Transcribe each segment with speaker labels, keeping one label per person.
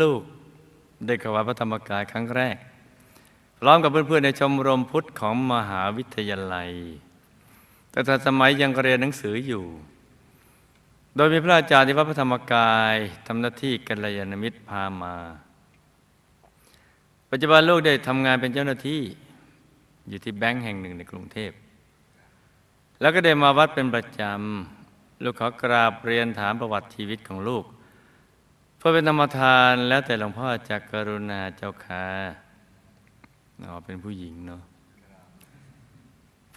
Speaker 1: ลูกได้เข้าวัดพระธรรมกายครั้งแรก พร้อมกับเพื่อนๆในชมรมพุทธของมหาวิทยาลัย แต่ถ้าสมัยยังเรียนหนังสืออยู่ โดยมีพระอาจารย์ที่วัดพระธรรมกายทำหน้าที่กัลยาณมิตรพามา ปัจจุบันลูกได้ทำงานเป็นเจ้าหน้าที่อยู่ที่แบงค์แห่งหนึ่งในกรุงเทพ แล้วก็ได้มาวัดเป็นประจำ ลูกขอกราบเรียนถามประวัติชีวิตของลูก พื่อเป็นธรรมทานแล้วแต่หลวงพ่อจะกรุณาเจ้าค่ะอ๋อเป็นผู้หญิงเนาะ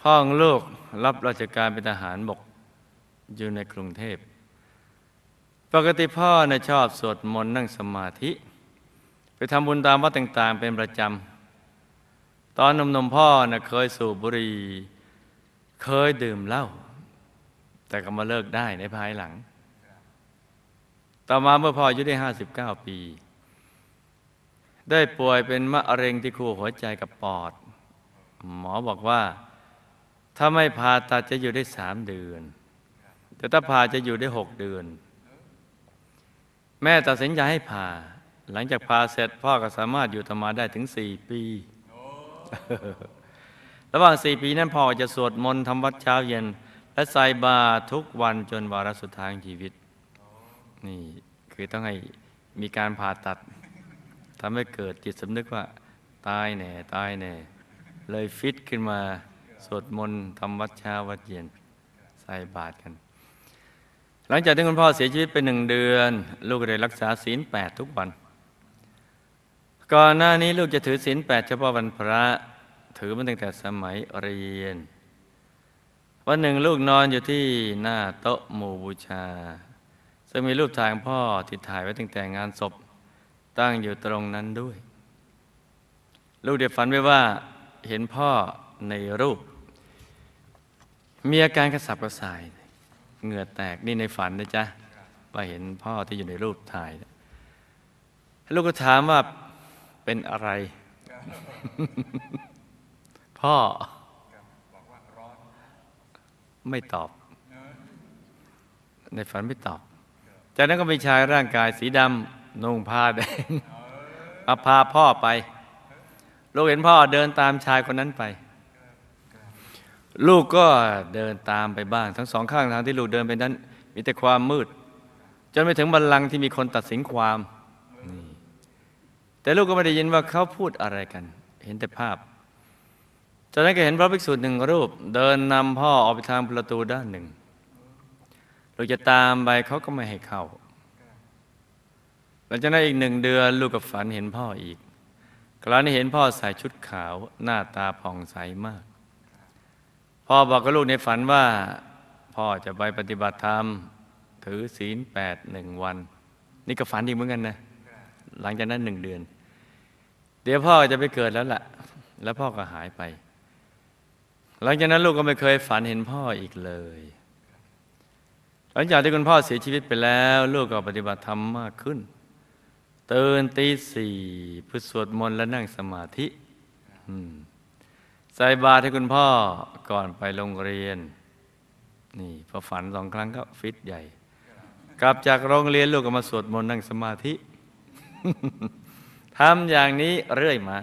Speaker 1: พ่อของลูกรับราชการเป็นทหารบกอยู่ในกรุงเทพ ปกติพ่อนะ่ะชอบสวดมนต์นั่งสมาธิ ไปทำบุญตามวัดต่าง ๆ เป็นประจำ ตอนหนมๆพ่อนะ่ะเคยสูบบุหรี่ เคยดื่มเหล้าแต่ก็มาเลิกได้ในภายหลัง ต่อมาเมื่อพ่ออายุได้ 59 ปี ได้ป่วยเป็นมะเร็งที่ขั้วหัวใจกับปอด หมอบอกว่า ถ้าไม่ผ่าตัดจะอยู่ได้สามเดือน แต่ถ้าผ่าจะอยู่ได้หกเดือน แม่ตัดสินใจให้ผ่า หลังจากผ่าเสร็จพ่อก็สามารถอยู่ธรรมาได้ถึงสี่ปีระหว่างสี่ปีนั้นพ่อจะสวดมนต์ทำวัดเช้าเย็น และใส่บาตรทุกวันจนวาระสุดท้ายของชีวิต นี่คือต้องให้มีการผ่าตัดทำให้เกิดจิตสำนึกว่า ตายแน่ ตายแน่ เลยฟิตขึ้นมาสวดมนต์ทำวัดเช้าวัดเย็นใส่บาตรกัน หลังจากที่คุณพ่อเสียชีวิตไปหนึ่งเดือน ลูกก็ได้รักษาศีลแปดทุกวัน ก่อนหน้านี้ลูกจะถือศีลแปดเฉพาะวันพระถือมาตั้งแต่สมัยเรียน วันหนึ่งลูกนอนอยู่ที่หน้าโต๊ะหมู่บูชา ซึ่งมีรูปถ่ายของพ่อที่ถ่ายไว้ตั้งแต่งานศพ ตั้งอยู่ตรงนั้นด้วย ลูกเดี๋ยวฝันไว้ว่าเห็นพ่อในรูป มีอาการกระสับกระส่าย เหงื่อแตกนี่ในฝันนะจ๊ะว่าเห็นพ่อที่อยู่ในรูปถ่าย ลูกก็ถามว่าเป็นอะไร พ่อไม่ตอบ ในฝันไม่ตอบ จากนั้นก็มีชายร่างกายสีดำนุ่งผ้าแดงมาพาพ่อไป ลูกเห็นพ่อเดินตามชายคนนั้นไป ลูกก็เดินตามไปบ้าง ทั้งสองข้างทางที่ลูกเดินไปนั้น มีแต่ความมืด จนไปถึงบัลลังก์ที่มีคนตัดสินความ แต่ลูกก็ไม่ได้ยินว่าเขาพูดอะไรกัน เห็นแต่ภาพ จากนั้นก็เห็นพระภิกษุหนึ่งรูป เดินนำพ่อออกไปทางประตูด้านหนึ่ง ลูกจะตามไปเขาก็ไม่ให้เข้าหลังจากนั้นอีกหนึ่งเดือนลูกกับฝันเห็นพ่ออีก คราวนี้เห็นพ่อใส่ชุดขาวหน้าตาผ่องใสมาก พ่อบอกกับลูกในฝันว่า พ่อจะไปปฏิบัติธรรม ถือศีลแปดหนึ่งวัน นี่ก็ฝันอีกเหมือนกันนะ หลังจากนั้นหนึ่งเดือน เดี๋ยวพ่อจะไปเกิดแล้วล่ะ แล้วพ่อก็หายไป หลังจากนั้นลูกก็ไม่เคยฝันเห็นพ่ออีกเลย ลังจากที่คุณพ่อเสียชีวิตไปแล้ว ลูกก็ปฏิบัติธรรมมากขึ้นตื่นตีสี่เพื่อสวดมนต์และนั่งสมาธิใส่บาตรให้คุณพ่อก่อนไปโรงเรียน นี่พอฝันสองครั้งก็ฟิตใหญ่ กลับจากโรงเรียนลูกก็มาสวดมนต์นั่งสมาธิทำอย่างนี้เรื่อยมา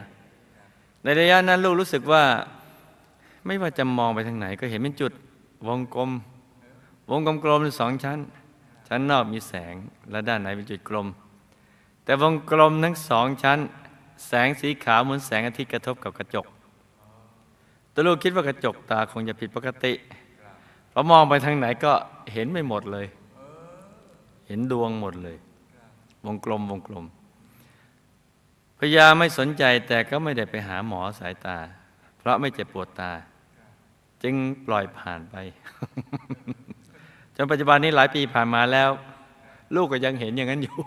Speaker 1: ในระยะนั้นลูกรู้สึกว่า ไม่ว่าจะมองไปทางไหน ก็เห็นเป็นจุดวงกลม วงกลมกลมๆสองชั้น ชั้นนอกมีแสงและด้านในเป็นจุดกลม แต่วงกลมทั้งสองชั้น แสงสีขาวเหมือนแสงอาทิตย์กระทบกับกระจกตัวลูกคิดว่ากระจกตาคงจะผิดปกติเพราะมองไปทางไหนก็เห็นไม่หมดเลย เห็นดวงหมดเลย วงกลมวงกลมพยาไม่สนใจแต่ก็ไม่ได้ไปหาหมอสายตา เพราะไม่เจ็บปวดตา จึงปล่อยผ่านไป จนปัจจุบันนี้หลายปีผ่านมาแล้ว ลูกก็ยังเห็นอย่างนั้นอยู่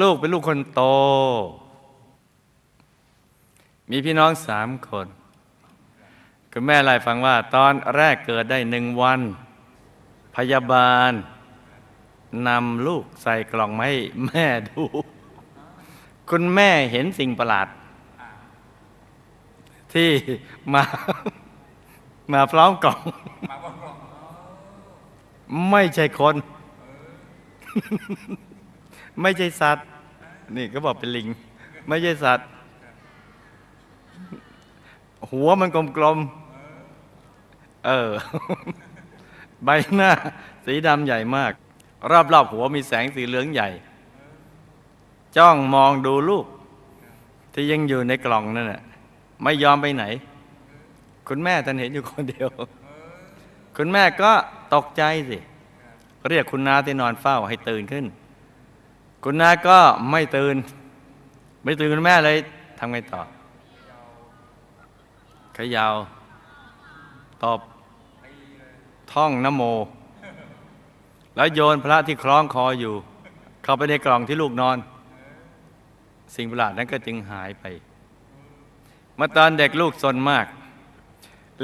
Speaker 1: ลูกเป็นลูกคนโต มีพี่น้องสามคนคุณแม่เล่าให้ฟังว่า ตอนแรกเกิดได้หนึ่งวัน พยาบาลนำลูกใส่กล่องมาให้แม่ดู คุณแม่เห็นสิ่งประหลาด ที่มา มาพร้อมกล่อง ไม่ใช่คน ไม่ใช่สัตว์ นี่ก็บอกเป็นลิง ไม่ใช่สัตว์ หัวมันกลมๆ เออ ใบหน้า สีดำใหญ่มาก รอบๆหัวมีแสงสีเหลืองใหญ่ จ้องมองดูลูก ที่ยังอยู่ในกล่องนั่นแหละไม่ยอมไปไหน คุณแม่ท่านเห็นอยู่คนเดียว คุณแม่ก็ตกใจสิ เรียกคุณนาที่นอนเฝ้าให้ตื่นขึ้น คุณนาก็ไม่ตื่น ไม่ตื่นคุณแม่เลยทำไงต่อขยาวตอบท่องนโม แล้วโยนพระที่คล้องคออยู่ เข้าไปในกล่องที่ลูกนอน สิ่งประหลาดนั้นก็จึงหายไปมื่อตอนเด็กลูกสนมาก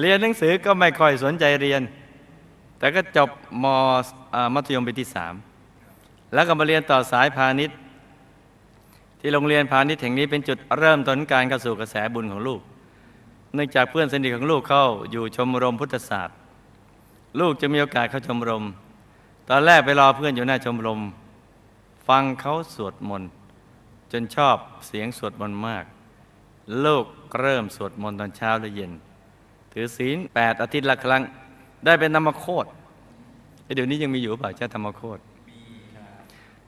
Speaker 1: เรียนหนังสือก็ไม่ค่อยสนใจเรียน แต่ก็จบมมัธยมปีที่สามแล้วก็มาเรียนต่อสายพาณิชย์ ที่โรงเรียนพาณิชย์แห่งนี้เป็นจุดเริ่มต้นการเข้าสู่กระแสบุญของลูก เนื่องจากเพื่อนสนิทของลูกเข้าอยู่ชมรมพุทธศาสตร์ ลูกจะมีโอกาสเข้าชมรม ตอนแรกไปรอเพื่อนอยู่หน้าชมรม ฟังเขาสวดมนต์จนชอบเสียงสวดมนต์มาก ลูกเริ่มสวดมนต์ตอนเช้าและเย็น ถือศีลแปดอาทิตย์ละครั้ง ได้เป็นธรรมโคตรเอ้ยเดี๋ยวนี้ยังมีอยู่เปล่าเจ้าธรรมโคตร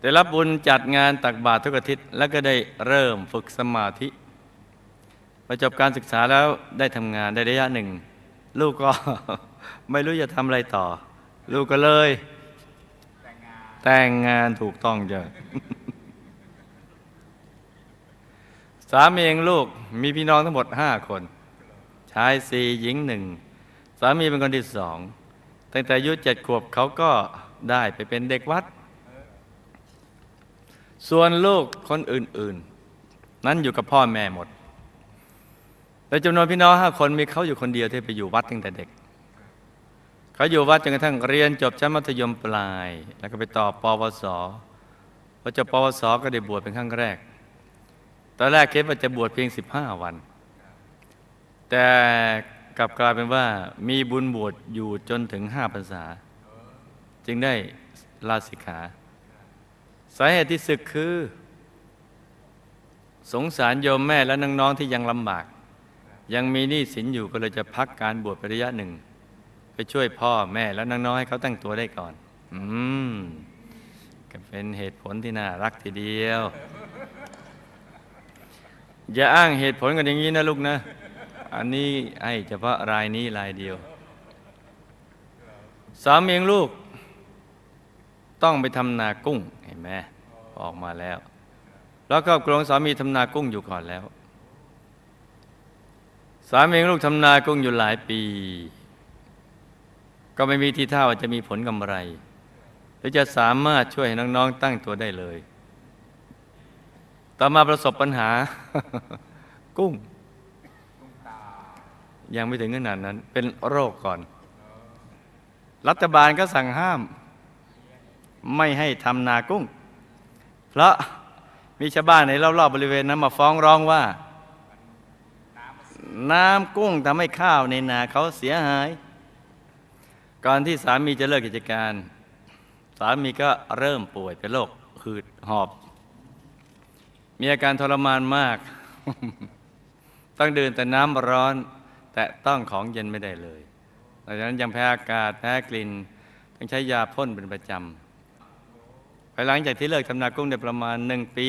Speaker 1: ได้รับบุญจัดงานตักบาตรทุกอาทิตย์ แล้วก็ได้เริ่มฝึกสมาธิพอจบการศึกษาแล้วได้ทำงานได้ระยะหนึ่ง ลูกก็ไม่รู้จะทำอะไรต่อ ลูกก็เลย แต่งงานถูกต้องจ้ะสามีเองลูกมีพี่น้องทั้งหมดห้าคน ชายสี่หญิงหนึ่ง สามีเป็นคนที่สอง ตั้งแต่อายุเจ็ดขวบเขาก็ได้ไปเป็นเด็กวัด ส่วนลูกคนอื่น ๆ นั้นอยู่กับพ่อแม่หมดแต่จำนวนพี่น้องห้าคนมีเขาอยู่คนเดียวที่ไปอยู่วัดตั้งแต่เด็ก เขาอยู่วัดจนกระทั่งเรียนจบชั้นมัธยมปลาย แล้วก็ไปต่อปวสพอจบปวสก็ได้บวชเป็นครั้งแรก ตอนแรกคิดว่าจะบวชเพียง 15 วัน แต่ กลับกลายเป็นว่ามีบุญบวชอยู่จนถึง5พรรษา จึงได้ลาสิกขา สาเหตุที่ศึกคือ สงสารโยมแม่และน้องๆที่ยังลำบาก ยังมีหนี้สินอยู่ก็เลยจะพักการบวชไประยะหนึ่ง ไปช่วยพ่อแม่และน้องๆให้เขาตั้งตัวได้ก่อน อืมก็เป็นเหตุผลที่น่ารักทีเดียว อย่าอ้างเหตุผลกันอย่างนี้นะลูกนะ อันนี้ให้เฉพาะรายนี้รายเดียว สามีของลูก ต้องไปทำนากุ้งเห็นไหมออกมาแล้ว แล้วก็กรงสามีทำนากุ้งอยู่ก่อนแล้ว สามีของลูกทำนากุ้งอยู่หลายปี ก็ไม่มีทีท่าว่าจะมีผลกำไร หรือจะสามารถช่วยให้น้องๆตั้งตัวได้เลย ต่อมาประสบปัญหากุ้ง ยังไม่ถึงขนาดนั้น เป็นโรคก่อน รัฐบาลก็สั่งห้าม ไม่ให้ทำนากุ้ง เพราะมีชาวบ้านในรอบๆบริเวณนั้นมาฟ้องร้องว่า น้ำกุ้งทำให้ข้าวในนาเขาเสียหาย ก่อนที่สามีจะเลิกกิจการ สามีก็เริ่มป่วยเป็นโรคหืดหอบ มีอาการทรมานมาก ต้องดื่มแต่น้ำร้อน แต่ต้องของเย็นไม่ได้เลยดังนั้นยังแพ้อากาศแพ้กลิ่นต้องใช้ยาพ่นเป็นประจำภายหลังจากที่เลิกทำนากุ้งได้ประมาณหนึ่งปี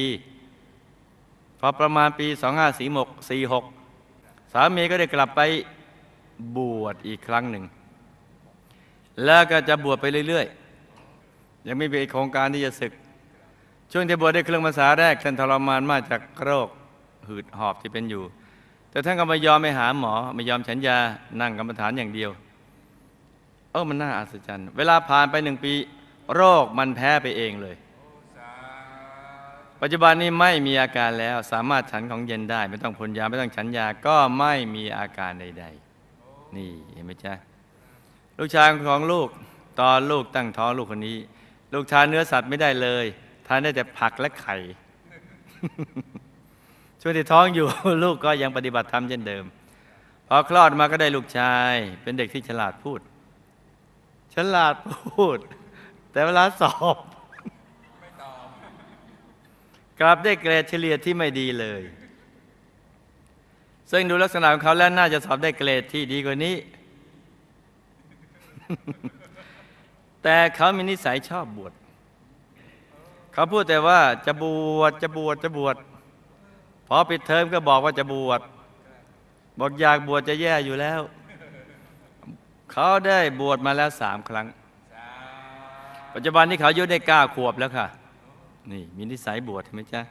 Speaker 1: พอประมาณปี 2546สามีก็ได้กลับไปบวชอีกครั้งหนึ่ง แล้วก็จะบวชไปเรื่อยๆ ยังไม่มีโครงการที่จะศึก ช่วงที่บวชได้เครื่องภาษาแรกท่านทรมานมากจากโรคหืดหอบที่เป็นอยู่ แต่ท่านก็ไม่ยอมไปหาหมอ ไม่ยอมฉันยานั่งกรรมฐานอย่างเดียว เออมันน่าอัศจรรย์ เวลาผ่านไปหนึ่งปี โรคมันแพ้ไปเองเลย ปัจจุบันนี้ไม่มีอาการแล้ว สามารถฉันของเย็นได้ ไม่ต้องพ่นยาไม่ต้องฉันยาก็ไม่มีอาการใด ๆ นี่เห็นไหมจ๊ะลูกชายของลูกตอนลูกตั้งท้องลูกคนนี้ ลูกทานเนื้อสัตว์ไม่ได้เลย ทานได้แต่ผักและไข่ ช่วงที่ท้องอยู่ ลูกก็ยังปฏิบัติธรรมเช่นเดิม พอคลอดมาก็ได้ลูกชาย เป็นเด็กที่ฉลาดพูด ฉลาดพูด แต่เวลาสอบกลับได้เกรดเฉลี่ยที่ไม่ดีเลย ซึ่งดูลักษณะของเขาแล้วน่าจะสอบได้เกรดที่ดีกว่านี้ แต่เขามีนิสัยชอบบวชเขาพูดแต่ว่าจะบวชจะบวชจะบวช พอปิดเทอมก็บอกว่าจะบวชบอกอยากบวชจะแย่อยู่แล้ว เขาได้บวชมาแล้วสามครั้ง ปัจจุบันนี้เขาอายุได้เก้าขวบแล้วค่ะ นี่มีนิสัยบวชเห็นไหมจ๊ะ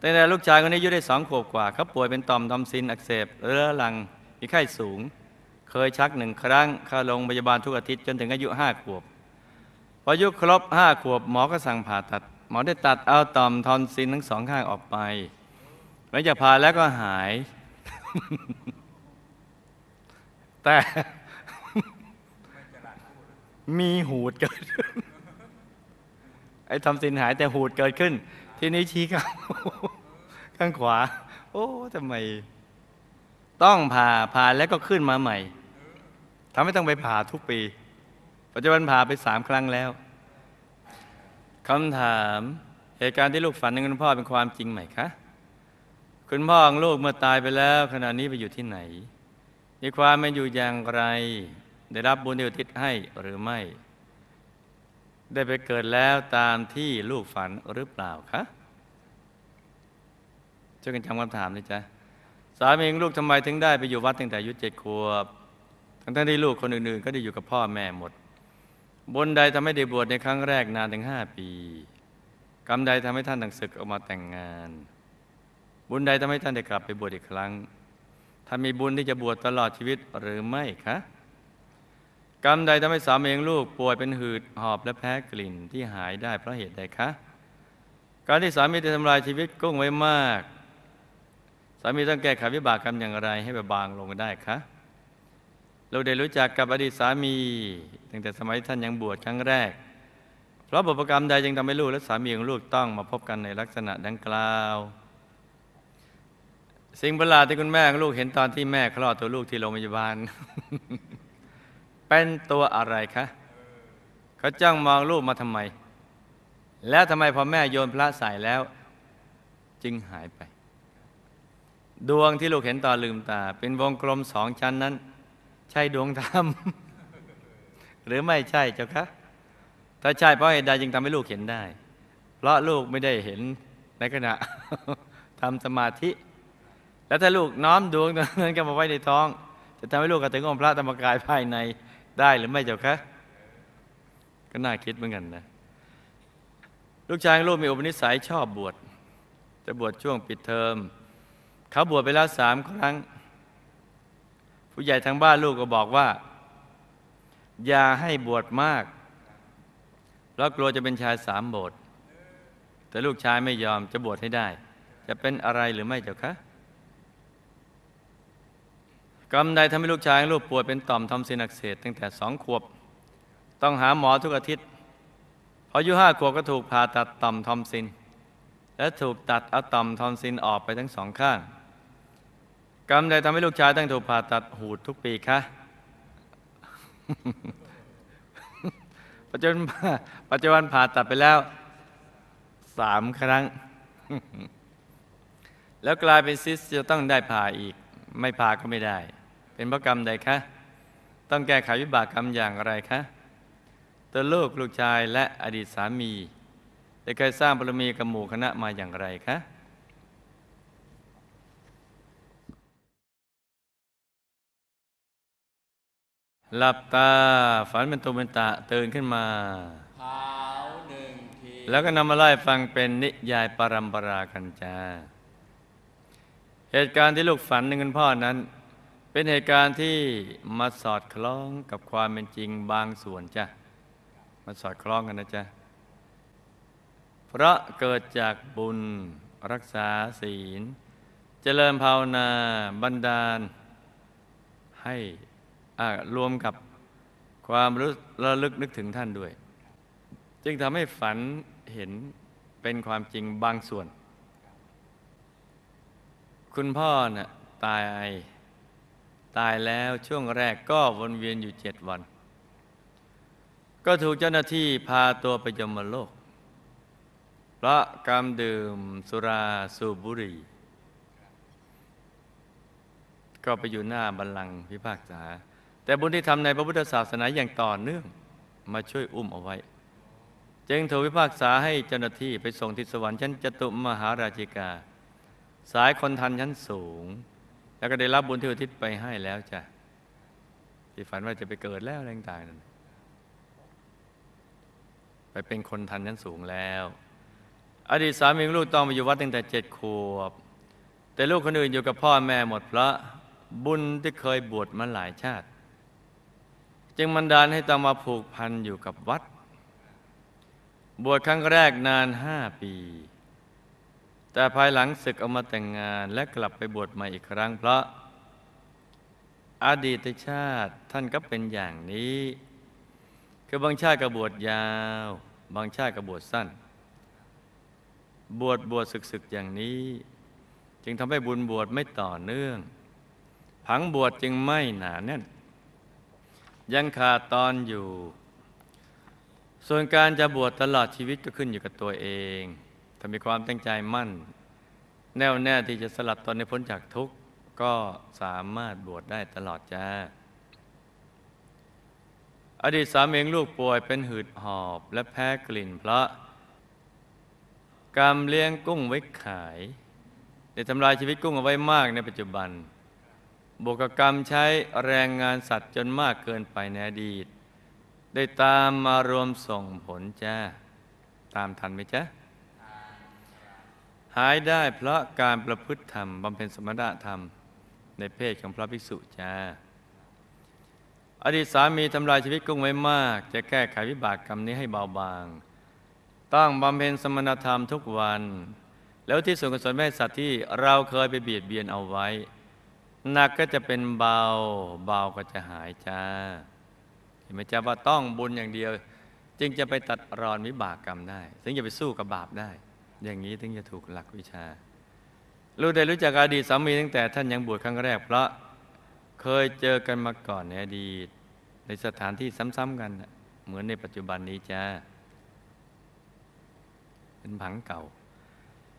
Speaker 1: ตั้งแต่ลูกชายคนนี้อายุได้สองขวบกว่าเขาป่วยเป็นต่อมทอมซินอักเสบเรื้อรังมีไข้สูง เคยชักหนึ่งครั้งเข้าโรงพยาบาลทุกอาทิตย์จนถึงอายุห้าขวบพออายุครบห้าขวบหมอก็สั่งผ่าตัด หมอได้ตัดเอาต่อมทอนซิลทั้งสองข้างออกไป หลังจากผ่าแล้วก็หาย แต่มีหูดเกิดขึ้นไอ้ทำสินหายแต่หูดเกิดขึ้น ทีนี้ชี้ข้างข้างขวา โอ้ทำไม ต้องผ่าผ่าแล้วก็ขึ้นมาใหม่ทำให้ต้องไปผ่าทุกปี ปัจจุบันผ่าไปสามครั้งแล้วคำถาม เหตุการณ์ที่ลูกฝันถึงคุณพ่อเป็นความจริงไหมคะ คุณพ่อของลูกเมื่อตายไปแล้ว ขณะนี้ไปอยู่ที่ไหน มีความเป็นอยู่อย่างไร ได้รับบุญที่อุทิศให้หรือไม่ ได้ไปเกิดแล้วตามที่ลูกฝันหรือเปล่าคะช่วยกันจำคำถามเลยจ้ะสามีของลูกทำไมถึงได้ไปอยู่วัดตั้งแต่อายุเจ็ดขวบ ทั้งที่ลูกคนอื่นๆ ก็ได้อยู่กับพ่อแม่หมดบุญใดทำให้ได้บวชในครั้งแรกนานถึงห้าปี กรรมใดทำให้ท่านต้องศึกออกมาแต่งงาน บุญใดทำให้ท่านได้กลับไปบวชอีกครั้ง ท่านมีบุญที่จะบวชตลอดชีวิตหรือไม่คะ กรรมใดทำให้สามีของลูกป่วยเป็นหืดหอบและแพ้กลิ่นที่หายได้เพราะเหตุใดคะ การที่สามีได้ทำลายชีวิตกุ้งไว้มาก สามีต้องแก้ไขวิบากกรรมอย่างไรให้เบาบางลงได้คะเราได้รู้จักกับอดีตสามี ตั้งแต่สมัยท่านยังบวชครั้งแรก เพราะบุพกรรมใดจึงทำให้ลูกและสามีของลูกต้องมาพบกันในลักษณะดังกล่าว สิ่งประหลาดที่คุณแม่ลูกเห็นตอนที่แม่คลอดตัวลูกที่โรงพยาบาล เป็นตัวอะไรคะเขาจ้องมองลูกมาทำไม แล้วทำไมพอแม่โยนพระใส่แล้ว จึงหายไป ดวงที่ลูกเห็นตอนลืมตา เป็นวงกลมสองชั้นนั้น ใช่ดวงธรรม หรือไม่ใช่เจ้าคะถ้าใช่เพราะเหตุใดจึงทำให้ลูกเห็นได้ เพราะลูกไม่ได้เห็นในขณะทำสมาธิ แล้วถ้าลูกน้อมดวงนั้นก็มาไว้ในท้อง จะทำให้ลูกกระถึงองค์พระธรรมกายภายในได้หรือไม่เจ้าคะก็น่าคิดเหมือนกันนะ ลูกชายลูกมีอุปนิสัยชอบบวชจะบวชช่วงปิดเทอม เขาบวชไปแล้วสามครั้ง ผู้ใหญ่ทางบ้านลูกก็บอกว่า อย่าให้บวชมากเพราะกลัวจะเป็นชายสามโบสถ์แต่ลูกชายไม่ยอมจะบวชให้ได้ จะเป็นอะไรหรือไม่เจ้าคะ กรรมใดทำให้ลูกชายของลูกป่วยเป็นต่อมทอมซินอักเสบตั้งแต่สองขวบ ต้องหาหมอทุกอาทิตย์พออายุห้าขวบก็ถูกผ่าตัดต่อมทอมซิน และถูกตัดเอาต่อมทอมซินออกไปทั้งสองข้าง กรรมใดทำให้ลูกชายต้องถูกผ่าตัดหูดทุกปีคะปัจจุบันปัจจุบันผ่าตัดไปแล้วสามครั้ง แล้วกลายเป็นซิสจะต้องได้ผ่าอีก ไม่ผ่าก็ไม่ได้ เป็นเพราะกรรมใดคะ ต้องแก้ไขวิบากกรรมอย่างไรคะตัวลูกลูกชายและอดีตสามี ได้เคยสร้างบารมีกับหมู่คณะมาอย่างไรคะหลับตาฝันเป็นตุเป็นตะตื่นขึ้นมา
Speaker 2: ขาวหนึ่งที
Speaker 1: แล้วก็นำมาไล่ฟังเป็นนิยายปรัมปรากันจ้า เหตุการณ์ที่ลูกฝันในคุณพ่อนั้น เป็นเหตุการณ์ที่มาสอดคล้องกับความเป็นจริงบางส่วนจ้ะมาสอดคล้องกันนะจ๊ะเพราะเกิดจากบุญรักษาศีล เจริญภาวนาบันดาล ให้อ่ารวมกับความรู้ระลึกนึกถึงท่านด้วย จึงทำให้ฝันเห็นเป็นความจริงบางส่วน คุณพ่อน่ะตาย ตายแล้วช่วงแรกก็วนเวียนอยู่เจ็ดวัน ก็ถูกเจ้าหน้าที่พาตัวไปยมโลก เพราะกรรมดื่มสุราสูบบุหรี่ก็ไปอยู่หน้าบัลลังก์พิพากษา แต่บุญที่ทำในพระพุทธศาสนาอย่างต่อเนื่องมาช่วยอุ้มเอาไว้ จึงถูกพิพากษาให้เจ้าหน้าที่ไปส่งที่สวรรค์ชั้นจตุมหาราชิกา สายคนทันชั้นสูง แล้วก็ได้รับบุญที่อุทิศไปให้แล้วจ้ะที่ฝันว่าจะไปเกิดแล้วอะไรต่างๆนั่นไปเป็นคนทันชั้นสูงแล้ว อดีตสามีลูกต้องมาอยู่วัดตั้งแต่เจ็ดขวบ แต่ลูกคนอื่นอยู่กับพ่อแม่หมดเพราะบุญที่เคยบวชมาหลายชาติ จึงมันดาลให้ต้องมาผูกพันอยู่กับวัด บวชครั้งแรกนานห้าปี แต่ภายหลังศึกออกมาแต่งงานและกลับไปบวชใหม่อีกครั้ง เพราะอดีตชาติท่านก็เป็นอย่างนี้ คือบางชาติก็บวชยาว บางชาติก็บวชสั้น บวชบวชศึกศึกอย่างนี้ จึงทำให้บุญบวชไม่ต่อเนื่อง ผังบวชจึงไม่หนาแน่น ยังขาดตอนอยู่ ส่วนการจะบวชตลอดชีวิตก็ขึ้นอยู่กับตัวเอง ถ้ามีความตั้งใจมั่น แน่วแน่ที่จะสลัดตนให้พ้นจากทุกข์ก็สามารถบวชได้ตลอดจ้า อดีตสามีของลูกป่วยเป็นหืดหอบและแพ้กลิ่นเพราะกรรมเลี้ยงกุ้งไว้ขายได้ทำลายชีวิตกุ้งเอาไว้มากในปัจจุบันบวกกับกรรมใช้แรงงานสัตว์จนมากเกินไปในอดีต ได้ตามมารวมส่งผลจ้า ตามทันไหมจ๊ะ หายได้เพราะการประพฤติธรรมบำเพ็ญสมณะธรรม ในเพศของพระภิกษุจ้าอดีตสามีทำลายชีวิตกุ้งไว้มาก จะแก้ไขวิบากกรรมนี้ให้เบาบาง ต้องบำเพ็ญสมณธรรมทุกวัน แล้วที่ส่วนกุศลแม่สัตว์ที่เราเคยไปเบียดเบียนเอาไว้หนักก็จะเป็นเบา เบาก็จะหายจ้า เห็นไหมจ๊ะว่าต้องบุญอย่างเดียว จึงจะไปตัดรอนวิบากกรรมได้ถึงจะไปสู้กับบาปได้ อย่างนี้ถึงจะถูกหลักวิชารู้ได้รู้จักอดีตสามีตั้งแต่ท่านยังบวชครั้งแรกเพราะเคยเจอกันมาก่อนในอดีต ในสถานที่ซ้ำๆกัน เหมือนในปัจจุบันนี้จ้าเป็นผังเก่า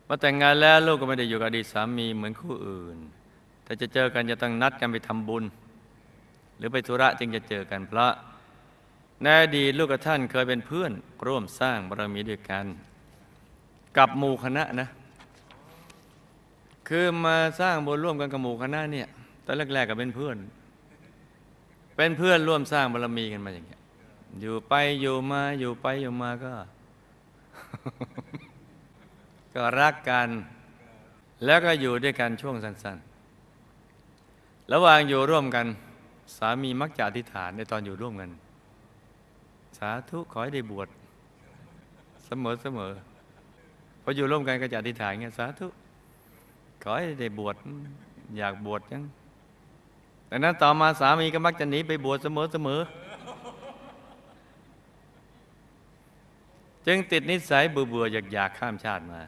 Speaker 1: มาแต่งงานแล้วลูกก็ไม่ได้อยู่กับอดีตสามีเหมือนคู่อื่น แต่จะเจอกันจะต้องนัดกันไปทำบุญ หรือไปธุระจึงจะเจอกันเพราะในอดีตลูกกับท่านเคยเป็นเพื่อนร่วมสร้างบารมีด้วยกัน กับหมู่คณะนะ คือมาสร้างบุญร่วมกันกับหมู่คณะเนี่ยตอนแรกๆก็เป็นเพื่อน เป็นเพื่อนร่วมสร้างบารมีกันมาอย่างเงี้ยอยู่ไปอยู่มาอยู่ไปอยู่มาก็ ก็รักกัน แล้วก็อยู่ด้วยกันช่วงสั้นๆ ระหว่างอยู่ร่วมกัน สามีมักจะอธิษฐานในตอนอยู่ร่วมกัน สาธุขอให้ได้บวชเสมอเสมอ พออยู่ร่วมกันก็จะอธิษฐานไงสาธุขอให้ได้บวชอยากบวชจังดังนั้นต่อมาสามีก็มักจะหนีไปบวชเสมอเสมอจึงติดนิสัยเบื่อๆอยากๆข้ามชาติมา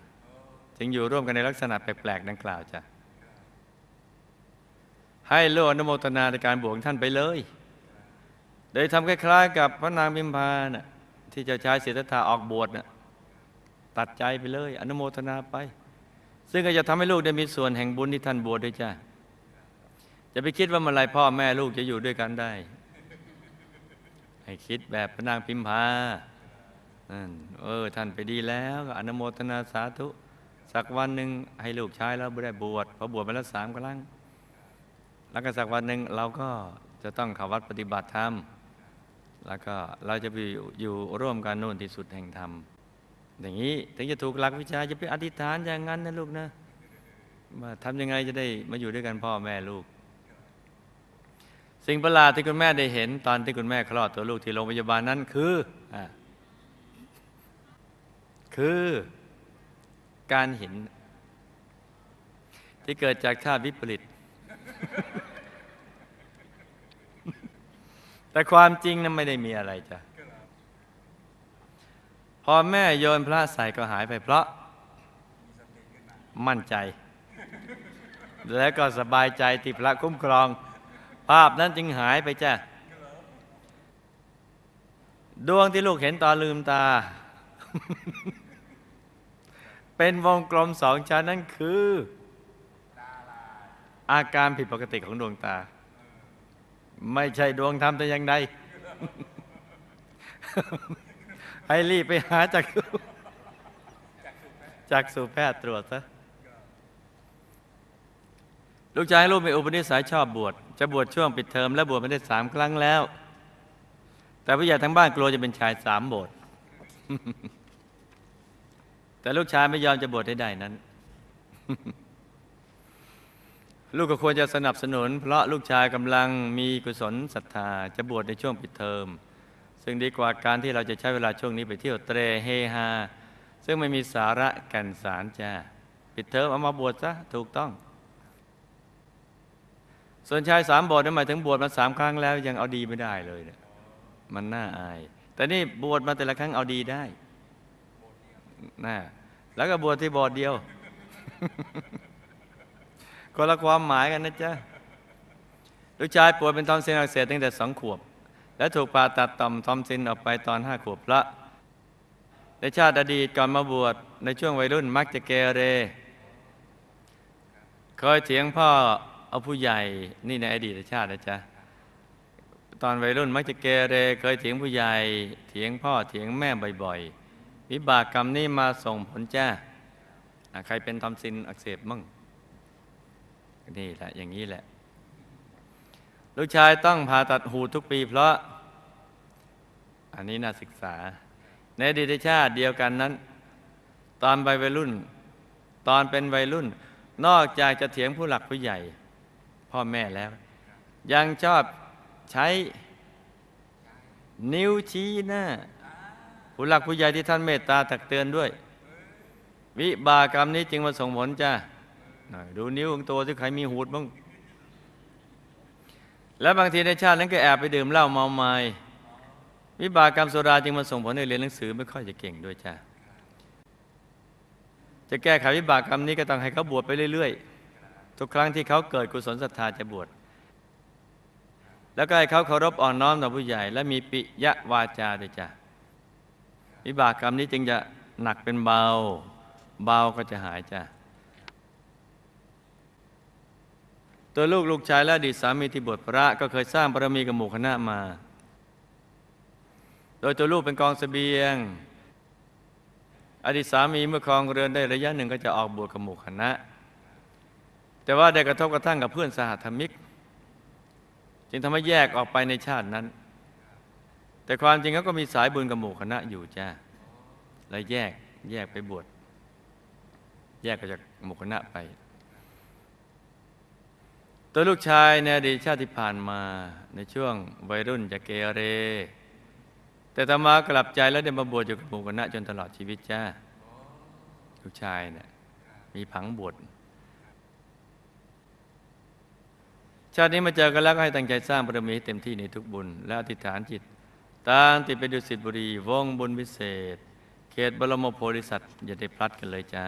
Speaker 1: จึงอยู่ร่วมกันในลักษณะแปลกๆดังกล่าวจ้ะให้โลกอนุโมทนาในการบวชท่านไปเลย โดยทำคล้ายๆกับพระนางบิมพาน่ะที่เจะใช้ศิทธัตถะออกบวชน่ะ ตัดใจไปเลย อนุโมทนาไป ซึ่งก็จะทำให้ลูกได้มีส่วนแห่งบุญที่ท่านบวชด้วยจ้ะจะไปคิดว่าเมื่อไรพ่อแม่ลูกจะอยู่ด้วยกันได้ ให้คิดแบบพระนางพิมพาเออ ท่านไปดีแล้วก็อนุโมทนาสาธุ สักวันหนึ่งให้ลูกชายเราได้บวชพอบวชมาแล้วสามครั้งแล้วก็สักวันหนึ่งเราก็จะต้องเข้าวัดปฏิบัติธรรม แล้วก็เราจะไปอยู่อยู่ร่วมกันโน่นที่สุดแห่งธรรม อย่างนี้ถึงจะถูกหลักวิชาจะไปอธิษฐานอย่างนั้นนะลูกนะว่าทำยังไงจะได้มาอยู่ด้วยกันพ่อแม่ลูก สิ่งประหลาดที่คุณแม่ได้เห็น ตอนที่คุณแม่คลอดตัวลูกที่โรงพยาบาลนั้นคืออคือการเห็น ที่เกิดจากชาติวิปริต แต่ความจริงนั้นไม่ได้มีอะไรจ้ะ พอแม่โยนพระใส่ก็หายไปเพราะ มั่นใจ แล้วก็สบายใจที่พระคุ้มครอง ภาพนั้นจึงหายไปจ้ะดวงที่ลูกเห็นตอนลืมตา เป็นวงกลมสองชั้นนั่นคือ อาการผิดปกติของดวงตา ไม่ใช่ดวงธรรมแต่อย่างใด ให้รีบไปหาจากจากสู่แพทย์ตรวจซะลูกชายลูกมีอุปนิสัยชอบบวชจะบวชช่วงปิดเทอมและบวชมาได้สามครั้งแล้ว แต่ผู้ใหญ่ทั้งบ้านกลัวจะเป็นชายสามโบสถ์แต่ลูกชายไม่ยอมจะบวชให้ได้นั้น ลูกก็ควรจะสนับสนุน เพราะลูกชายกำลังมีกุศลศรัทธาจะบวชในช่วงปิดเทอม ซึ่งดีกว่าการที่เราจะใช้เวลาช่วงนี้ไปเที่ยวเตรเฮฮาซึ่งไม่มีสาระแกันสารจ้าปิดเทอมเอามาบวชซะถูกต้อง ส่วนชายสามบสถ์นั่นหมายถึงบวชมาสามครั้งแล้วยังเอาดีไม่ได้เลยเนี่ยมันน่าอาย แต่นี่บวชมาแต่ละครั้งเอาดีได้น่าแล้วก็บวชที่บสถ์เดียวคนละความหมายกันนะจ๊ะลูกชายป่วยเป็นทอมซินอักเสบตั้งแต่สองขวบ และถูกผ่าตัดต่อมทอมซินออกไปตอนห้าขวบละ ในชาติอดีตก่อนมาบวชในช่วงวัยรุ่นมักจะเกเร เคยเถียงพ่อเอาผู้ใหญ่นี่ในอดีตชาตินะจ๊ะตอนวัยรุ่นมักจะเกเรเคยเถียงผู้ใหญ่เถียงพ่อเถียงแม่บ่อยๆ วิบากกรรมนี้มาส่งผลจ้าใครเป็นทอมซินอักเสบมั่งนี่แหละอย่างนี้แหละ ลูกชายต้องผ่าตัดหูทุกปีเพราะ อันนี้น่าศึกษา ในอดีตชาติเดียวกันนั้น ตอนวัยรุ่น ตอนเป็นวัยรุ่น นอกจากจะเถียงผู้หลักผู้ใหญ่ พ่อแม่แล้ว ยังชอบใช้นิ้วชี้หน้า ผู้หลักผู้ใหญ่ที่ท่านเมตตาตักเตือนด้วย วิบากรรมนี้จึงมาส่งผลจ้าดูนิ้วของตัวที่ใครมีหูดบ้าง แล้วบางทีในชาตินั้นก็แอบไปดื่มเหล้าเมาไม้วิบากกรรมโซดาจึงมาส่งผลให้เรียนหนังสือไม่ค่อยจะเก่งด้วยจ้าจะแก้ไขวิบากกรรมนี้ก็ต้องให้เขาบวชไปเรื่อยๆ ทุกครั้งที่เขาเกิดกุศลศรัทธาจะบวช แล้วก็ให้เขาเคารพอ่อนน้อมต่อผู้ใหญ่ และมีปิยวาจาด้วยจ้าวิบากกรรมนี้จึงจะหนักเป็นเบา เบาก็จะหายจ้า ตัวลูกลูกชายและอดีตสามีที่บวชพระก็เคยสร้างบารมีกับหมู่คณะมา โดยตัวลูกเป็นกองเสบียง อดีตสามีเมื่อครองเรือนได้ระยะหนึ่งก็จะออกบวชกับหมู่คณะ แต่ว่าได้กระทบกระทั่งกับเพื่อนสหธรรมิก จึงทำให้แยกออกไปในชาตินั้น แต่ความจริงเขาก็มีสายบุญกับหมู่คณะอยู่จ้าแล้วแยกแยกไปบวชแยกออกจากหมู่คณะไป ตัวลูกชายในอดีตชาติที่ผ่านมาในช่วงวัยรุ่นจะเกเร แต่ต่อมากลับใจแล้วได้มาบวชอยู่กับหมู่คณะจนตลอดชีวิตจ้าลูกชายเนี่ยมีผังบวชชาตินี้มาเจอกันแล้วก็ให้ตั้งใจสร้างบารมีให้เต็มที่ในทุกบุญ และอธิษฐานจิตตามติดไปดูสิทธิบุรีวงบุญวิเศษ เขตบรมโพธิสัตว์อย่าได้พลัดกันเลยจ้า